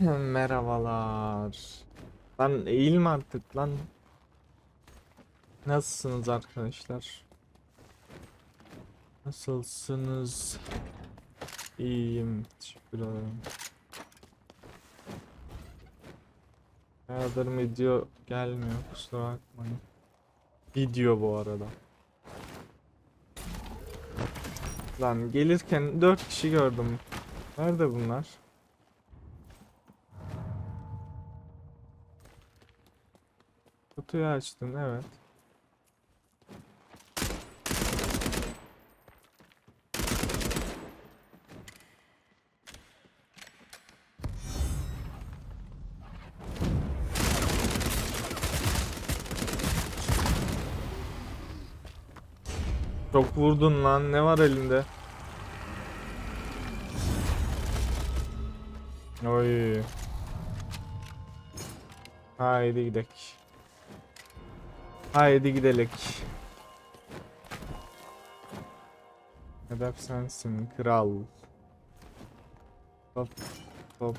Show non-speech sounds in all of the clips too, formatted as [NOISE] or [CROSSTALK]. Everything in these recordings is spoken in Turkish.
Merhabalar. Lan eğilme artık lan. Nasılsınız arkadaşlar? Nasılsınız? İyiyim. Teşekkür ederim. Bayağıdır video gelmiyor. Kusura bakmayın. Video bu arada. Lan gelirken 4 kişi gördüm. Nerede bunlar? Kutuyu açtın evet. Çok vurdun lan. Ne var elinde? Oy. Haydi gidelim. Haydi gidelim. Hedef sensin kral. Hop hop.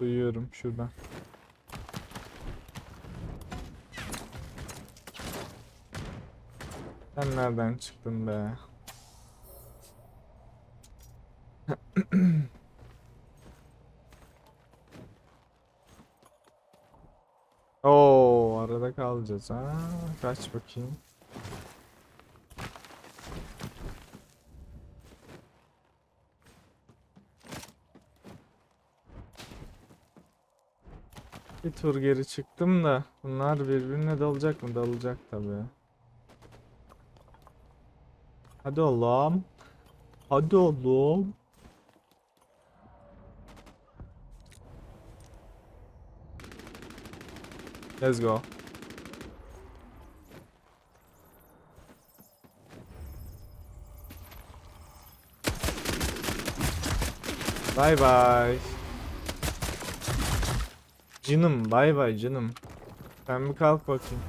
Duyuyorum şuradan. Sen nereden çıktın be? [CLEARS THROAT] Oo, arada kalacağız ha. Kaç bakayım. Bir tur geri çıktım da bunlar birbirine dalacak mı? Dalacak tabii. Hadi oğlum. Hadi oğlum. Let's go. Bye bye. Canım bye bye canım. Sen bir kalk bakayım.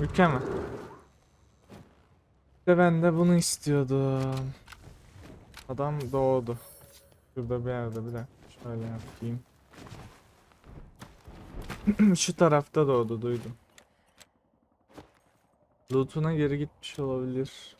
Mükemmel. İşte ben de bunu istiyordum. Adam doğdu. Şurada bir yerde bir dakika şöyle yapayım. [CLEARS THROAT] Şu tarafta doğdu duydum. Loot'una geri gitmiş olabilir.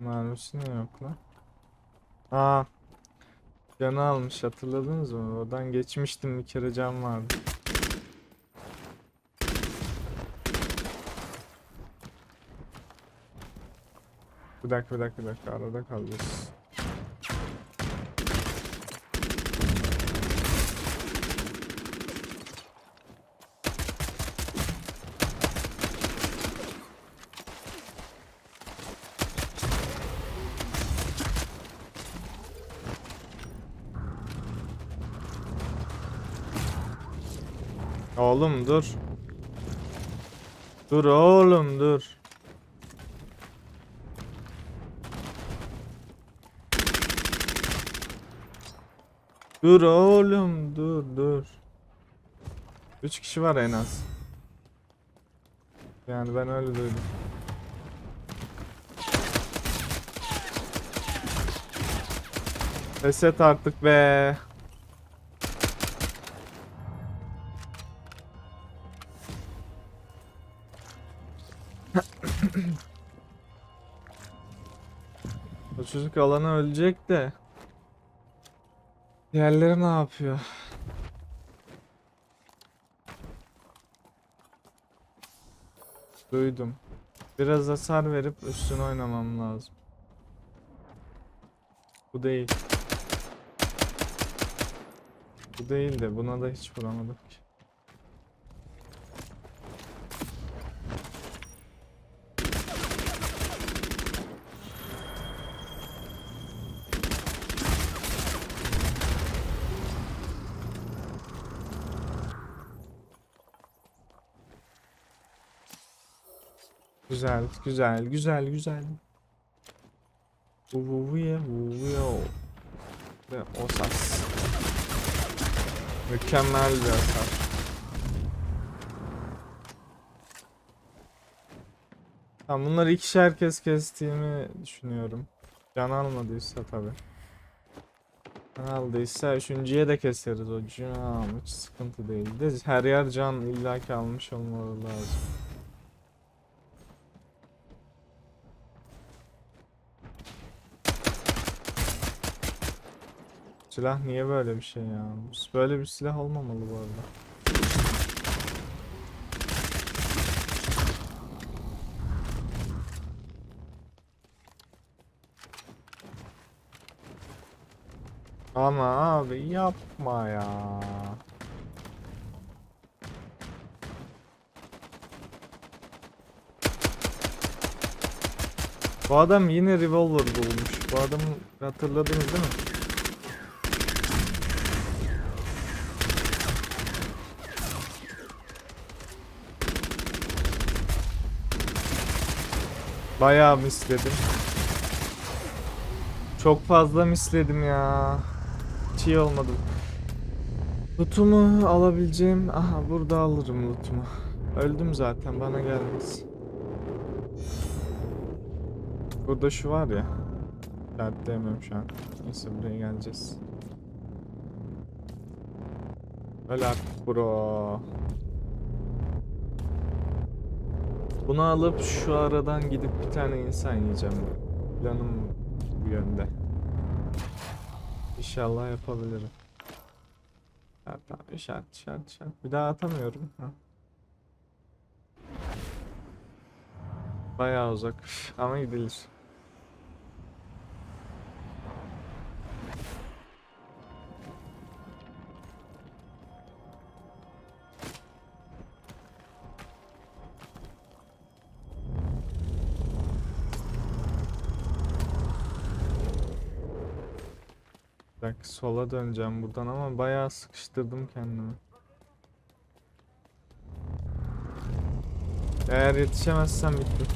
Mermisi ne yok lan? Aa. Canı almış hatırladınız mı? Oradan geçmiştim bir kere can vardı. Bir dakika bir dakika bir dakika arada kalacağız. Oğlum dur. Dur oğlum dur. Dur oğlum dur dur. Üç kişi var en az. Yani ben öyle duydum. Pes et artık be. Çocuk alana ölecek de. Diğerleri ne yapıyor? Duydum. Biraz hasar verip üstüne oynamam lazım. Bu değil. Bu değil de buna da hiç vuramadık ki. Güzel, güzel, güzel, güzel. Uvuvuye, uvuyo. Ve Osas. Mükemmel bir hasar. Tamam bunları ikişer kez kestiğimi düşünüyorum. Can almadıysa tabi. Can aldıysa üçüncüye de keseriz hocam. Hiç sıkıntı değil. De her yer can illaki almış olmalı lazım. Silah niye böyle bir şey ya? Böyle bir silah olmamalı bu arada. Ama abi yapma ya. Bu adam yine revolver bulmuş. Bu adamı hatırladınız değil mi? Bayağı misledim. Çok fazla misledim ya. Hiç iyi olmadı. Lootumu alabileceğim... Aha burada alırım lootumu. Öldüm zaten bana gelmez. Burada şu var ya. Dertleyemem şu an. Neyse buraya geleceğiz. Öl artık bro. Bunu alıp şu aradan gidip bir tane insan yiyeceğim. Planım bu yönde. İnşallah yapabilirim. Şart şart şart. Bir daha atamıyorum. Ha. Bayağı uzak [LAUGHS] ama gidilir. Bak sola döneceğim buradan ama bayağı sıkıştırdım kendimi. Eğer yetişemezsem bittim.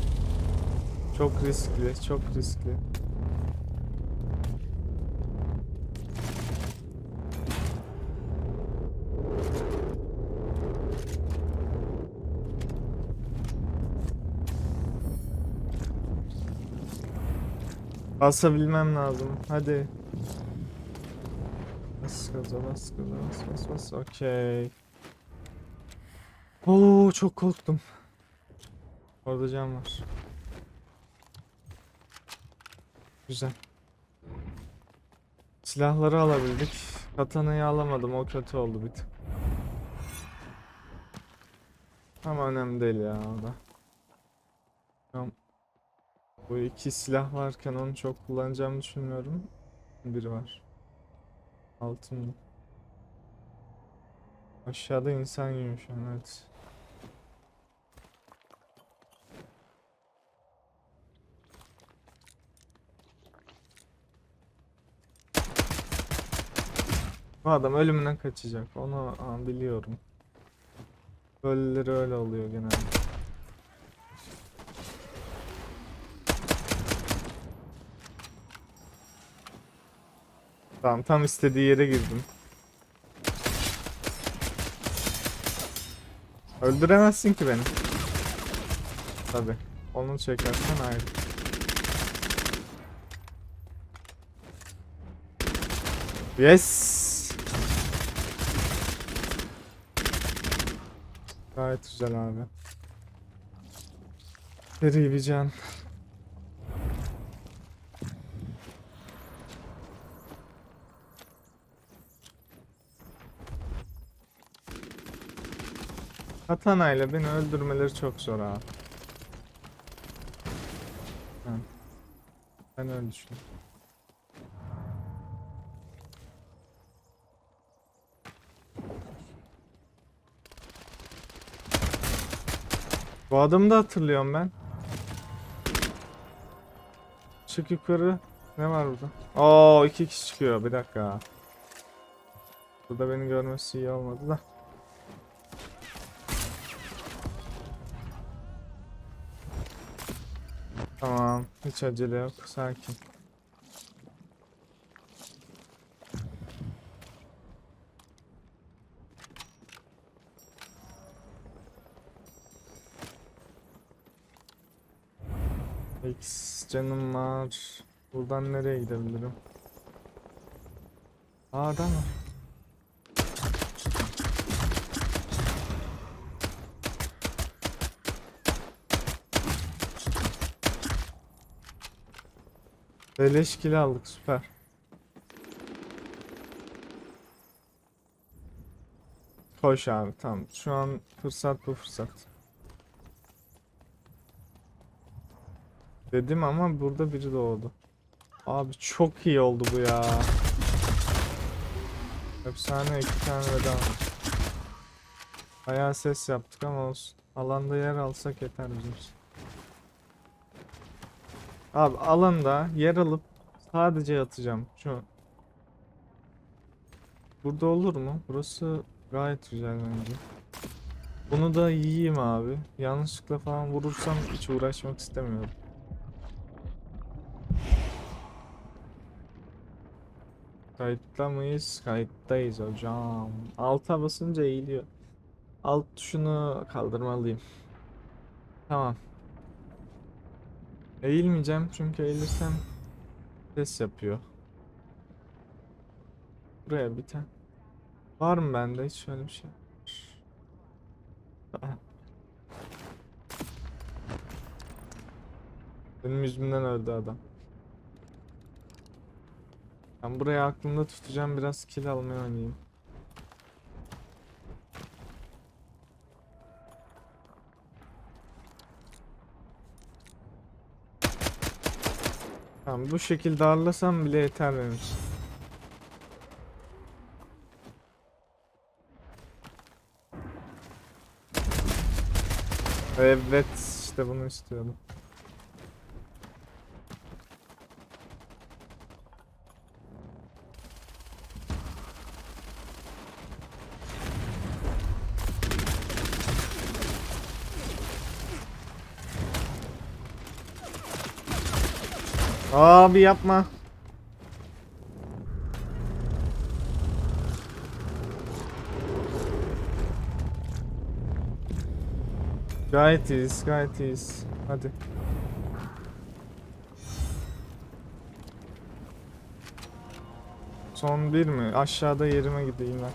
Çok riskli, çok riskli. Basabilmem lazım. Hadi. Bas gaza bas gaza bas bas bas. Okey. Oo çok korktum. Orada cam var. Güzel. Silahları alabildik. Katanayı alamadım. O kötü oldu bir tık. Ama önemli değil ya o da. Bu iki silah varken onu çok kullanacağımı düşünmüyorum. Biri var. Altın. Aşağıda insan yiyor şu an evet. Bu adam ölümünden kaçacak. Onu biliyorum. Böyleleri öyle oluyor genelde. Tamam tam istediği yere girdim. Öldüremezsin ki beni. Tabi. Onu çekersen ayrı. Yes. Gayet güzel abi. Seri bir can. Katana ile beni öldürmeleri çok zor abi. Ben öyle düşünüyorum. Bu adamı da hatırlıyorum ben. Çık yukarı. Ne var burada? Oo iki kişi çıkıyor. Bir dakika. Burada beni görmesi iyi olmadı da. Tamam. Hiç acele yok. Sakin. X canım var. Buradan nereye gidebilirim? A'da mı? Beleş kill aldık süper. Koş abi tamam. Şu an fırsat bu fırsat. Dedim ama burada biri doğdu. Abi çok iyi oldu bu ya. Efsane iki tane veda. Bayağı ses yaptık ama olsun. Alanda yer alsak yeter bizim için. Abi alanda yer alıp sadece yatacağım. Şu Burada olur mu? Burası gayet güzel bence. Bunu da yiyeyim abi. Yanlışlıkla falan vurursam hiç uğraşmak istemiyorum. Kayıtta mıyız? Kayıttayız hocam. Alta basınca eğiliyor. Alt tuşunu kaldırmalıyım. Tamam. Eğilmeyeceğim çünkü eğilirsem ses yapıyor. Buraya bir tane. Var mı bende hiç şöyle bir şey? Benim yüzümden öldü adam. Ben burayı aklımda tutacağım biraz kill almaya oynayayım. Tamam bu şekilde darlasam bile yeter benim için. Evet işte bunu istiyordum. Abi yapma. Gayet iyiyiz, gayet iyiyiz. Hadi. Son bir mi? Aşağıda yerime gideyim ben.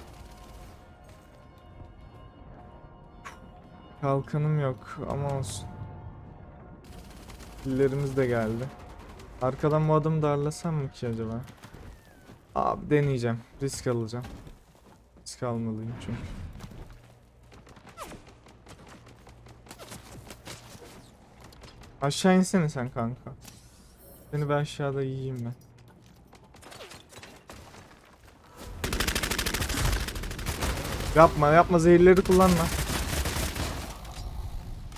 Kalkanım yok ama olsun. Pillerimiz de geldi. Arkadan bu adamı darlasam mı ki acaba? Abi deneyeceğim. Risk alacağım. Risk almalıyım çünkü. Aşağı insene sen kanka. Seni ben aşağıda yiyeyim ben. Yapma yapma zehirleri kullanma.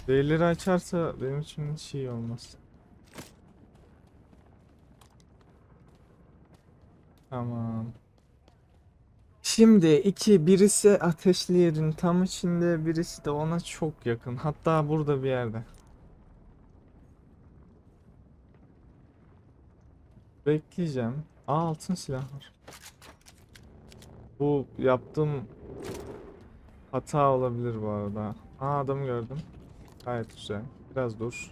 Zehirleri açarsa benim için hiç iyi olmaz. Tamam. Şimdi iki birisi ateşli yerin tam içinde birisi de ona çok yakın. Hatta burada bir yerde. Bekleyeceğim. Aa altın silah var. Bu yaptığım hata olabilir bu arada. Aa adamı gördüm. Gayet güzel. Biraz dur.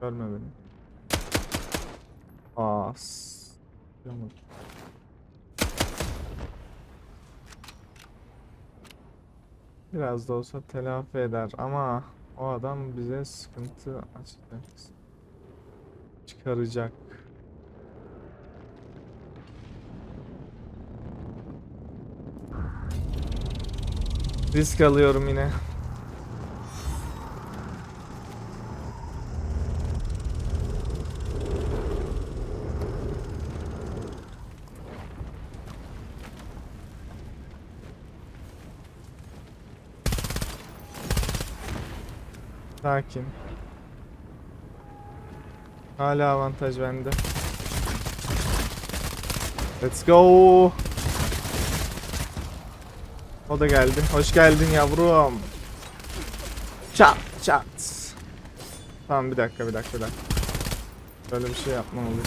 Görme beni. Aa. s- Biraz da olsa telafi eder ama o adam bize sıkıntı açacak. Çıkaracak. Risk alıyorum yine. Sakin. Hala avantaj bende. Let's go. O da geldi. Hoş geldin yavrum. Çat çat. Tamam bir dakika bir dakika bir dakika. Böyle bir şey yapmamalıyım.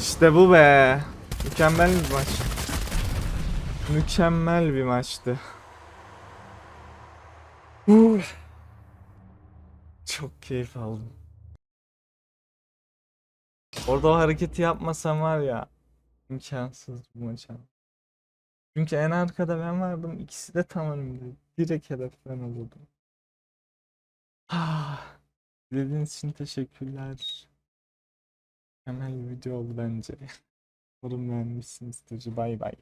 İşte bu be. Mükemmel bir maç. Mükemmel bir maçtı. Uf. Çok keyif aldım. Orada o hareketi yapmasam var ya imkansız bu maça. Çünkü en arkada ben vardım. ikisi de tam önümde. Direkt hedef ben olurdum. Ah, İzlediğiniz için teşekkürler. Mükemmel bir video oldu bence. Umarım beğenmişsinizdir. Bay bay.